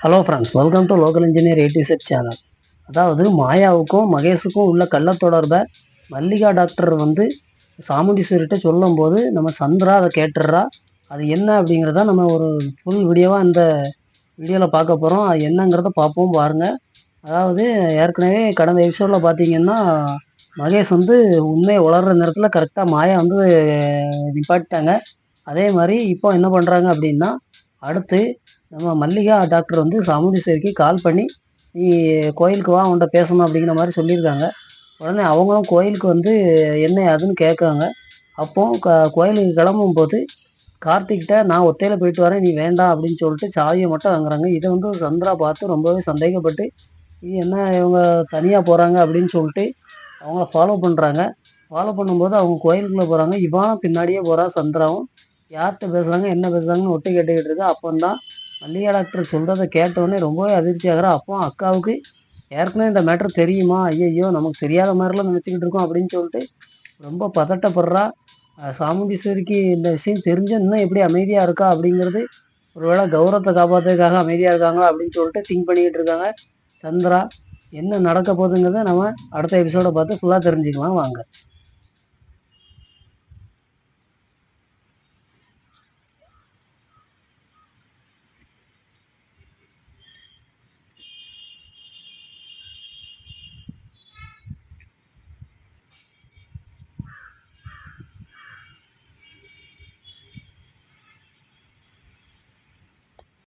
Hello friends welcome to local engineer eighty set channel அதாவது மாயாவுக்கும் மகேஷுக்கும் உள்ள கள்ளத்தொடர்பை மல்லிகா டாக்டர் வந்து சாமுண்டீஸ்வரிட்ட சொல்லும்போது நம்ம சந்திரா அதை கேட்டுடுறா. அது என்ன அப்படிங்கிறத நம்ம ஒரு ஃபுல் வீடியோவாக இந்த வீடியோவில் பார்க்க போகிறோம் அது என்னங்கிறத பார்ப்போம் பாருங்கள் அதாவது ஏற்கனவே கடந்த எபிசோடில் பார்த்தீங்கன்னா மகேஷ் வந்து உண்மையை உளர்ற நேரத்தில் கரெக்டாக மாயா வந்து நிப்பாட்டிட்டாங்க. அதே மாதிரி இப்போ என்ன பண்ணுறாங்க அப்படின்னா அடுத்து நம்ம மல்லிகா டாக்டர் வந்து சாமுண்டீஸ்வரிக்கு கால் பண்ணி நீ கோயிலுக்கு வா உன்ட்ட பேசணும் அப்படிங்கிற மாதிரி சொல்லியிருக்காங்க. உடனே அவங்களும் கோயிலுக்கு வந்து என்ன அதுன்னு கேட்காங்க அப்போ க கோயிலுக்கு கிளம்பும் போது கார்த்திக்கிட்ட நான் ஒத்தையில் போயிட்டு வரேன் நீ வேண்டாம் அப்படின்னு சொல்லிட்டு சாவியை மட்டும் வாங்குறாங்க. இதை வந்து சந்திரா பார்த்து ரொம்பவே சந்தேகப்பட்டு இது என்ன இவங்க தனியாக போகிறாங்க அப்படின்னு சொல்லிட்டு அவங்கள ஃபாலோ பண்ணுறாங்க ஃபாலோ பண்ணும்போது அவங்க கோயிலுக்குள்ளே போகிறாங்க இவானும் பின்னாடியே போகிறா சந்திராவும். யார்கிட்ட பேசுகிறாங்க என்ன பேசுகிறாங்கன்னு ஒட்டு கேட்டுக்கிட்டு இருக்கு. அப்போ தான் மல்லிகா டாக்டர் சொல்கிறத கேட்டவுடனே ரொம்பவே அதிர்ச்சி ஆகிறா அப்போ அக்காவுக்கு ஏற்கனவே இந்த மேட்ரு தெரியுமா? ஐயையோ நமக்கு தெரியாத மாதிரிலாம் நினச்சிக்கிட்டு இருக்கோம் அப்படின்னு சொல்லிட்டு ரொம்ப பதட்டப்படுறா. சாமுண்டீஸ்வரிக்கு இந்த விஷயம் தெரிஞ்ச இன்னும் எப்படி அமைதியாக இருக்கா அப்படிங்கிறது ஒருவேளை கௌரவத்தை காப்பாற்றுறதுக்காக அமைதியாக இருக்காங்களா அப்படின்னு சொல்லிட்டு திங்க் பண்ணிக்கிட்டு இருக்காங்க. சந்திரா என்ன நடக்க போகுதுங்கிறத நம்ம அடுத்த எபிசோடை பார்த்து ஃபுல்லாக தெரிஞ்சுக்கலாம். வாங்க.